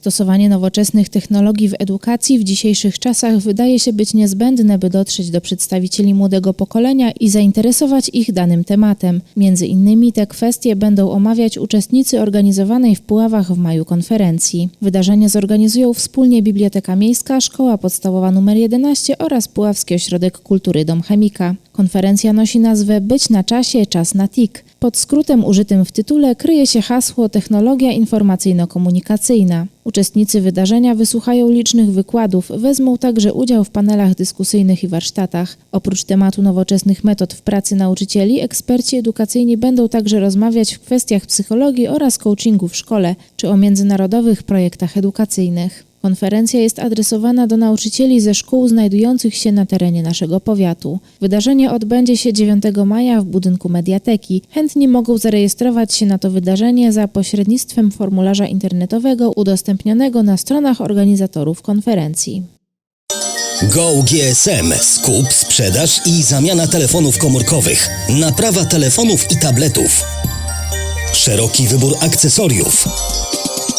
Stosowanie nowoczesnych technologii w edukacji w dzisiejszych czasach wydaje się być niezbędne, by dotrzeć do przedstawicieli młodego pokolenia i zainteresować ich danym tematem. Między innymi te kwestie będą omawiać uczestnicy organizowanej w Puławach w maju konferencji. Wydarzenie zorganizują wspólnie Biblioteka Miejska, Szkoła Podstawowa nr 11 oraz Puławski Ośrodek Kultury Dom Chemika. Konferencja nosi nazwę Być na czasie, czas na TIK. Pod skrótem użytym w tytule kryje się hasło Technologia informacyjno-komunikacyjna. Uczestnicy wydarzenia wysłuchają licznych wykładów, wezmą także udział w panelach dyskusyjnych i warsztatach. Oprócz tematu nowoczesnych metod w pracy nauczycieli, eksperci edukacyjni będą także rozmawiać w kwestiach psychologii oraz coachingu w szkole czy o międzynarodowych projektach edukacyjnych. Konferencja jest adresowana do nauczycieli ze szkół znajdujących się na terenie naszego powiatu. Wydarzenie odbędzie się 9 maja w budynku mediateki. Chętni mogą zarejestrować się na to wydarzenie za pośrednictwem formularza internetowego udostępnionego na stronach organizatorów konferencji. Go GSM. Skup, sprzedaż i zamiana telefonów komórkowych. Naprawa telefonów i tabletów. Szeroki wybór akcesoriów.